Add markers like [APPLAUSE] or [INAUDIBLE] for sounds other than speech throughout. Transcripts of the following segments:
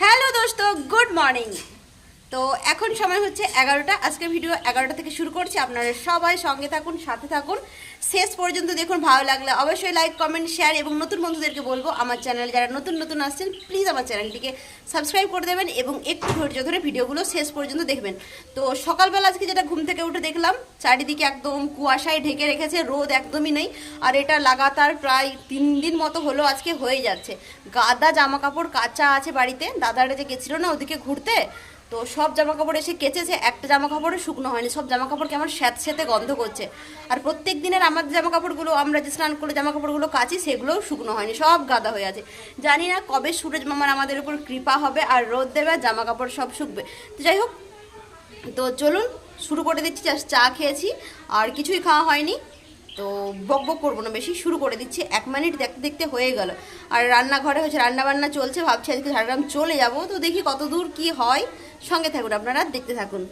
Hello दोस्तों. Good morning তো এখন সময় হচ্ছে এগারোটা। আজকের ভিডিও এগারোটা থেকে শুরু করছি। আপনারা সবাই সঙ্গে থাকুন, সাথে থাকুন। শেষ পর্যন্ত দেখুন, ভালো লাগলে অবশ্যই লাইক কমেন্ট শেয়ার এবং নতুন বন্ধুদেরকে বলব, আমার চ্যানেল যারা নতুন নতুন আসছেন প্লিজ আমার চ্যানেলটিকে সাবস্ক্রাইব করে দেবেন এবং একটু ধৈর্য ধরে ভিডিওগুলো শেষ পর্যন্ত দেখবেন। তো সকালবেলা আজকে যেটা ঘুম থেকে উঠে দেখলাম, চারিদিকে একদম কুয়াশায় ঢেকে রেখেছে, রোদ একদমই নেই। আর এটা লাগাতার প্রায় তিন দিন মতো হলো আজকে হয়ে যাচ্ছে। গাদা জামা কাপড় কাঁচা আছে বাড়িতে, দাদারা যে গেছিল না ওদিকে ঘুরতে তো সব জামা কাপড় এসে কেচেছে, একটা জামা কাপড়ও শুকনো হয়নি, সব জামা কাপড় কেমন স্যাঁত স্যাঁতে গন্ধ করছে। আর প্রত্যেক দিনের আমাদের জামা কাপড়গুলো আমরা যে স্নান করে জামা কাপড়গুলো কাচি, সেগুলোও শুকনো হয়নি, সব গাদা হয়ে আছে। জানি না কবে সূরজ মামার আমাদের উপর কৃপা হবে, আর রোদ দেবে জামা কাপড় সব শুকবে। তো যাই হোক, তো চলুন, শুরু করে দিচ্ছি, জাস্ট চা খেয়েছি, আর কিছুই খাওয়া হয়নি। তো বক বক করব না বেশি, শুরু করে দিচ্ছি, এক মিনিট দেখতে দেখতে হয়ে গেল। আর রান্নাঘরে হচ্ছে রান্না বান্না চলছে, ভাবছি আজকে ঝাড়গ্রাম চলে যাব, তো দেখি কত দূর কী হয়। সঙ্গে থাকুন, আপনারা দেখতে থাকুন।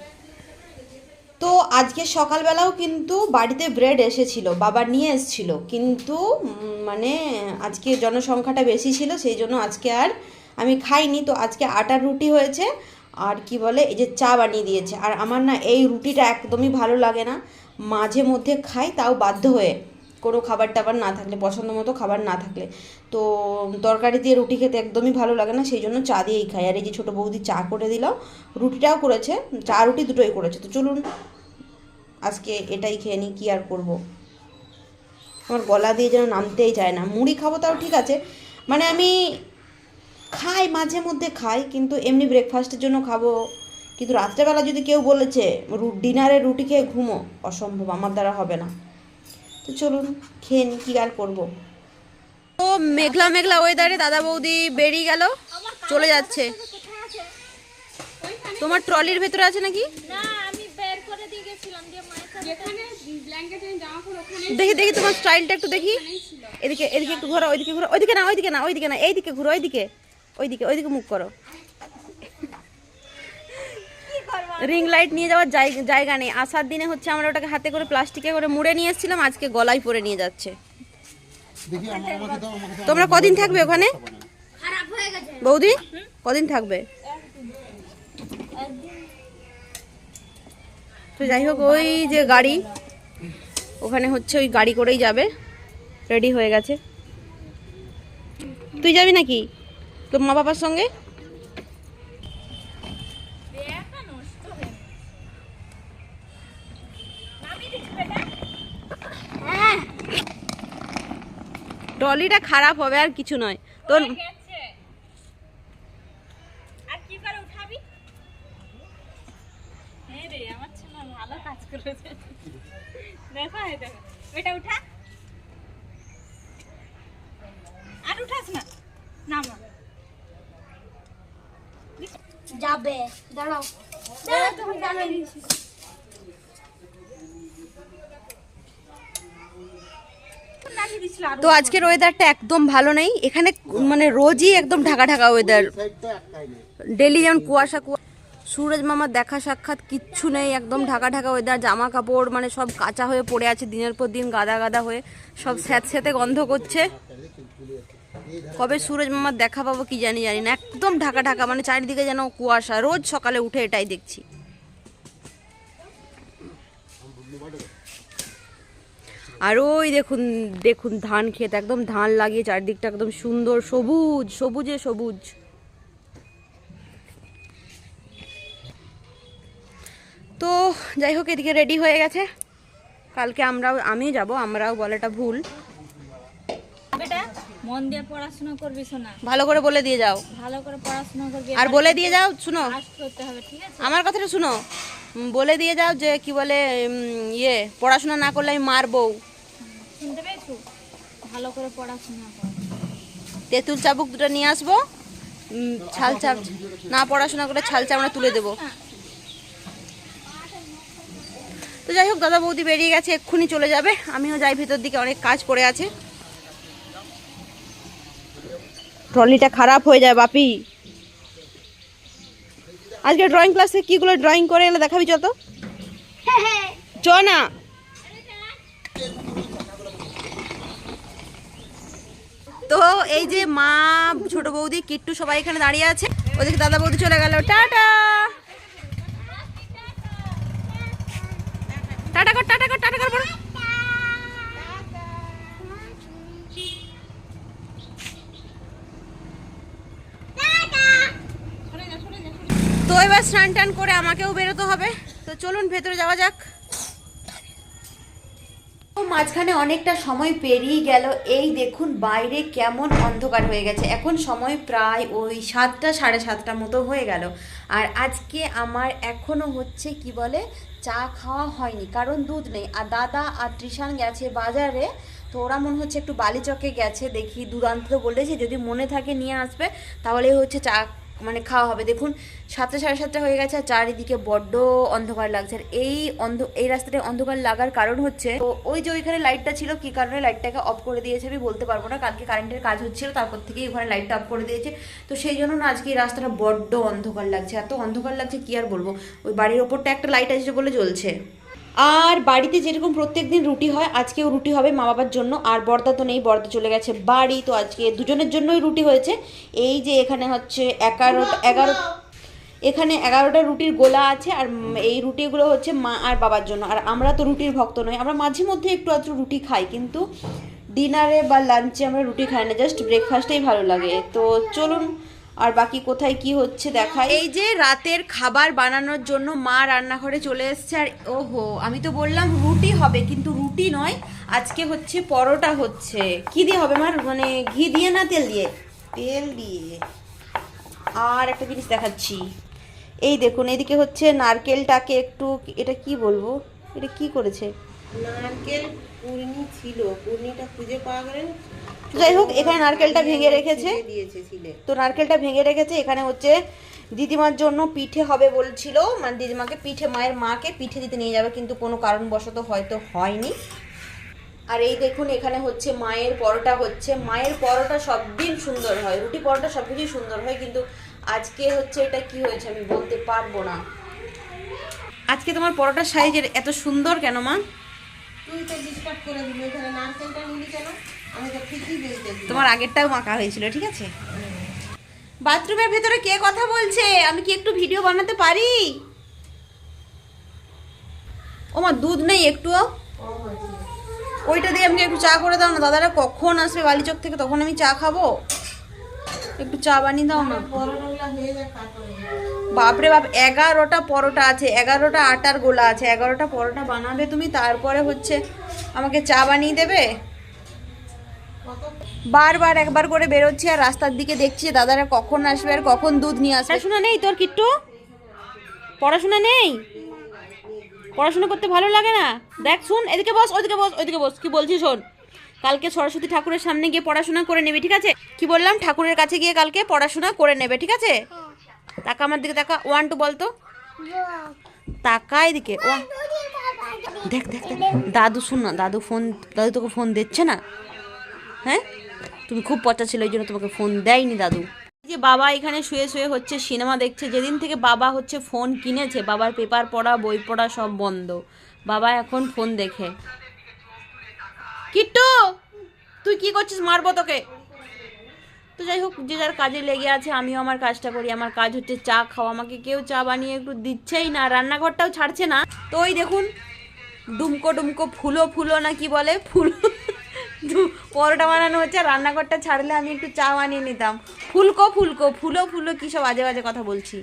তো আজকে সকালবেলাও কিন্তু বাড়িতে ব্রেড এসেছিল, বাবা নিয়ে এসেছিল। কিন্তু মানে আজকে জনসংখ্যাটা বেশি ছিল, সেই জন্য আজকে আর আমি খাইনি। তো আজকে আটার রুটি হয়েছে, আর কি বলে, এই যে চা বানিয়ে দিয়েছে। আর আমার না এই রুটিটা একদমই ভালো লাগে না। মাঝে মধ্যে খাই, তাও বাধ্য হয়ে। কোনো খাবার টাবার না থাকলে, পছন্দ মতো খাবার না থাকলে। তো তরকারি দিয়ে রুটি খেতে একদমই ভালো লাগে না, সেই জন্য চা দিয়েই খাই। আর এই যে ছোটো বৌদি চা করে দিল, রুটিটাও করেছে, চা রুটি দুটোই করেছে। তো চলুন, আজকে এটাই খেয়ে নিই, কী আর করব? আমার গলা দিয়ে যেন নামতেই চায় না। মুড়ি খাব তাও ঠিক আছে মানে আমি খাই, মাঝে মধ্যে খাই, কিন্তু এমনি ব্রেকফাস্টের জন্য খাব। কিন্তু রাত্রেবেলা যদি কেউ বলেছে ডিনারে রুটি খেয়ে ঘুমো অসম্ভব, আমার দ্বারা হবে না। তো চলুন খেয়ে নিই কী আর করব? ও মেঘলা মেঘলা ওয়েদারে দাদা বৌদি বেরিয়ে গেল চলে যাচ্ছে। তোমার ট্রলির ভেতরে আছে নাকি? না আমি বের করে দিয়ে গেছিলাম দিয়ে মায়ের সাথে। যেখানে ব্ল্যাঙ্কেট জামা কাপড় ওখানে দেখি দেখি তোমার স্টাইলটা একটু দেখি। এদিকে এদিকে একটু ঘোরো ওইদিকে ঘোরো ওইদিকে না ওইদিকে না ওইদিকে না এইদিকে ঘুরো ওইদিকে ওইদিকে ওইদিকে মুখ করো। রিং লাইট নিয়ে যাওয়ার জায়গা জায়গা নেই। আসার দিনে হচ্ছে আমরা ওটাকে হাতে করে প্লাস্টিকে করে মুড়ে নিয়ে এসেছিলাম আজকে গলায় পরে নিয়ে যাচ্ছে। দেখি আমার আমাকে দাও আমাকে দাও। তোমরা কদিন থাকবে ওখানে? খারাপ বৌদি কদিন থাকবে? তো যাই হোক ওই যে গাড়ি ওখানে হচ্ছে ওই গাড়ি করেই যাবে। রেডি হয়ে গেছে। তুই যাবি নাকি? তোর মা বাবার সঙ্গে ব্যাগটা নষ্ট হয়ে নামিয়ে দিচ্ছি বেটা হ্যাঁ ট্রলিটা খারাপ হবে আর কিছু নয়। তোর গেছে। আর কি করে উঠাবি হ্যাঁ রে আমার ছেলে ভালো কাজ করেছে দেখো এই দেখো এটা উঠা আর উঠাস না নামা যাবে দাঁড়াও দাঁড়াও তুমি দাঁড়াও তো আজকের ওয়েদারটা একদম ভালো নেই। এখানে মানে রোজই একদম ঢাকা ঢাকা ওয়েদার ডেলি যেমন কুয়াশা কুয়াশা সুরজ মামার দেখা সাক্ষাৎ কিচ্ছু নেই একদম ঢাকা ঢাকা ওয়েদার জামা কাপড় মানে সব কাঁচা হয়ে পড়ে আছে দিনের পর দিন গাদা গাদা হয়ে। সব স্যাঁত স্যাঁতে গন্ধ করছে। কবে সুরজ মামার দেখা পাবো কি জানি জানি না। একদম ঢাকা ঢাকা মানে চারিদিকে যেন কুয়াশা। রোজ সকালে উঠে এটাই দেখছি। আর ওই দেখুন দেখুন ধান ক্ষেত একদম ধান লাগিয়ে চারদিকটা একদম সুন্দর সবুজ সবুজে সবুজ। তো যাই হোক এদিকে রেডি হয়ে গেছে। কালকে আমরাও আমিও যাব আমরাও বলাটা ভুল। বেটা মন দিয়ে পড়াশোনা করবি শোনা। ভালো করে বলে দিয়ে যাও। ভালো করে পড়াশোনা করবি আর বলে দিয়ে যাও শুনো। আমার কথাটা শুনো। বলে দিয়ে যাও যে কি বলে ইয়ে পড়াশোনা না করলে আমি মারবো। শুনতে পেয়েছ? ভালো করে পড়াশোনা কর। তেঁতুল চাবুক দুটো নিয়ে আসব। ছাল চাপ না পড়াশোনা করে ছাল চামড়া তুলে দেবো। তো যাই হোক দাদা বৌদি বেরিয়ে গেছে এক্ষুনি চলে যাবে। আমিও যাই ভিতর দিকে অনেক কাজ পড়ে আছে। ট্রলিটা খারাপ হয়ে যায় বাপি। আজকে ড্রয়িং ক্লাসে কিগুলো ড্রয়িং করে এলে দেখাবি যত চ না। তো এই যে মা, ছোট বৌদি, কিট্টু সবাই এখানে দাঁড়িয়ে আছে। ওদিকে দাদা বৌদি চলে গেল। টাটা! Tata tata. তো এবার স্নান টান করে আমাকেও বেরোতে হবে। তো চলুন, ভেতরে যাওয়া যাক। মাঝখানে অনেকটা সময় পেরিয়ে গেল। এই দেখুন, বাইরে কেমন অন্ধকার হয়ে গেছে। এখন সময় প্রায় ওই সাতটা, সাড়ে সাতটা মতো হয়ে গেল। আর আজকে আমার এখনও হচ্ছে, কি বলে, চা খাওয়া হয়নি, কারণ দুধ নেই। আর দাদা আর তৃষান গেছে বাজারে, তো ওরা মনে হচ্ছে একটু বালিচকে গেছে। দেখি দুরান্ত বলেছে যদি মনে থাকে নিয়ে আসবে, তাহলে হচ্ছে চা মানে খাওয়া হবে। দেখুন, সাতটা সাড়ে সাতটা হয়ে গেছে আর চারিদিকে বড্ড অন্ধকার লাগছে। আর এই অন্ধ, এই রাস্তাটায় অন্ধকার লাগার কারণ হচ্ছে, তো ওই যে ওইখানে লাইটটা ছিল, কি কারণে লাইটটাকে অফ করে দিয়েছে আমি বলতে পারব না। কালকে কারেন্টের কাজ হচ্ছিল, তারপর থেকে ওখানে লাইটটা অফ করে দিয়েছে। তো সেই জন্য না আজকে এই রাস্তাটা বড্ড অন্ধকার লাগছে। এত অন্ধকার লাগছে কি আর বলব? ওই বাড়ির ওপরটা একটা লাইট আছে বলে জ্বলছে। আর বাড়িতে যেরকম প্রত্যেক দিন রুটি হয় আজকেও রুটি হবে মা বাবার জন্য আর বর্দা তো নেই বর্দা চলে গেছে বাড়ি তো আজকে দুজনের জন্যই রুটি হয়েছে। এই যে এখানে হচ্ছে এগারোটা এগারো এখানে এগারোটা রুটির গোলা আছে আর এই রুটিগুলো হচ্ছে মা আর বাবার জন্য। আর আমরা তো রুটির ভক্ত নই আমরা মাঝে মধ্যে একটু আধটু রুটি খাই কিন্তু ডিনারে বা লাঞ্চে আমরা রুটি খাই না জাস্ট ব্রেকফাস্টেই ভালো লাগে। তো চলুন আর বাকি কোথায় কি হচ্ছে দেখাই। এই যে রাতের খাবার বানানোর জন্য মা রান্নাঘরে চলে এসছে আর ওহো আমি তো বললাম রুটি হবে কিন্তু রুটি নয় আজকে হচ্ছে পরোটা হচ্ছে। কি দিয়ে হবে মার মানে ঘি দিয়ে না তেল দিয়ে? তেল দিয়ে। আর একটা জিনিস দেখাচ্ছি। এই দেখুন এদিকে হচ্ছে নারকেলটাকে একটু এটা কি বলব? এটা কি করেছে? নারকেল পূর্ণি ছিল পূর্ণিটা খুঁজে পাওয়া গেল। না? যাই হোক এখানে নারকেলটা ভেঙে রেখেছে। তো নারকেলটা ভেঙে রেখেছে এখানে হচ্ছে দিদিমার জন্য পিঠে হবে বলছিল। মানে দিদিমাকে পিঠে মায়ের মাকে পিঠে দিতে নিয়ে যাবে কিন্তু কোনো কারণবশত হয়তো হয়নি। আর এই দেখুন এখানে হচ্ছে মায়ের পরোটা হচ্ছে। মায়ের পরোটা সব দিন সুন্দর হয় রুটি পরোটা সব কিছুই সুন্দর হয় কিন্তু আজকে হচ্ছে এটা কি হয়েছে আমি বলতে পারব না। আজকে তোমার পরোটার সাইজের এত সুন্দর কেন মা? তুই তো ডিস্টার্ব করে দিলি এখানে নারকেলটা নিলি কেন? আমি তো ঠিকই বেঁচেছি তোমার আগেরটাও মাখা হয়েছিল ঠিক আছে? বাথরুমের ভেতরে কে কথা বলছে? আমি কি একটু ভিডিও বানাতে পারি? ও মা দুধ নেই একটুও? ওইটা দিয়ে আমাকে একটু চা করে দাও না। দাদারা কখন আসবে বালিচক থেকে তখন আমি চা খাব। একটু চা বানিয়ে দাও না। হয়ে বাপরে বাপ, এগারোটা পরোটা আছে, এগারোটা আটার গোলা আছে, এগারোটা পরোটা বানাবে তুমি তারপরে হচ্ছে আমাকে চা বানিয়ে দেবে? বারবার একবার করে বেরোচ্ছি আর রাস্তার দিকে দেখছি দাদারা কখন আসবে আর কখন দুধ নিয়ে আসবে। পড়াশোনা নেই তোর কিট্টু? পড়াশোনা নেই? পড়াশোনা করতে ভালো লাগে না? দেখ, শুন, এদিকে বস ওইদিকে বস ওইদিকে বস, কি বলছি শোন। কালকে সরস্বতী ঠাকুরের সামনে গিয়ে পড়াশোনা করে নেবে, ঠিক আছে? কি বললাম? ঠাকুরের কাছে গিয়ে কালকে পড়াশোনা করে নেবে, ঠিক আছে? তাকা আমার দিকে তাকা। ওয়ান টু বলতো? তাকা এদিকে। দেখ দেখ দেখ। দাদু শুন না, দাদু ফোন দাদু তোকে ফোন দিচ্ছে না? হ্যাঁ? তুমি খুব পচা ছিল ওই জন্য তোমাকে ফোন দেয়নি দাদু। যে বাবা এখানে শুয়ে শুয়ে হচ্ছে, সিনেমা দেখছে। যেদিন থেকে বাবা হচ্ছে ফোন কিনেছে, বাবার পেপার পড়া, বই পড়া সব বন্ধ। বাবা এখন ফোন দেখে। কিট্টু, তুই কি করছিস? মারবো তোকে। তো যাই হোক, যে যার কাজে লেগে আছে, আমিও আমার কাজটা করি। আমার কাজ হচ্ছে চা খাওয়া। আমাকে কেউ চা বানিয়ে একটু দিচ্ছেই না, রান্নাঘরটাও ছাড়ছে না। তো ওই দেখুন, ডুমকো ডুমকো ফুলো ফুলো না কি বলে? ফুলো [LAUGHS] পরোটা বানানো হচ্ছে রান্নাঘরটা ছাড়লে আমি একটু চা বানিয়ে নিতাম। ফুলকো ফুলকো, ফুলো ফুলো কী সব আজে বাজে কথা বলছি।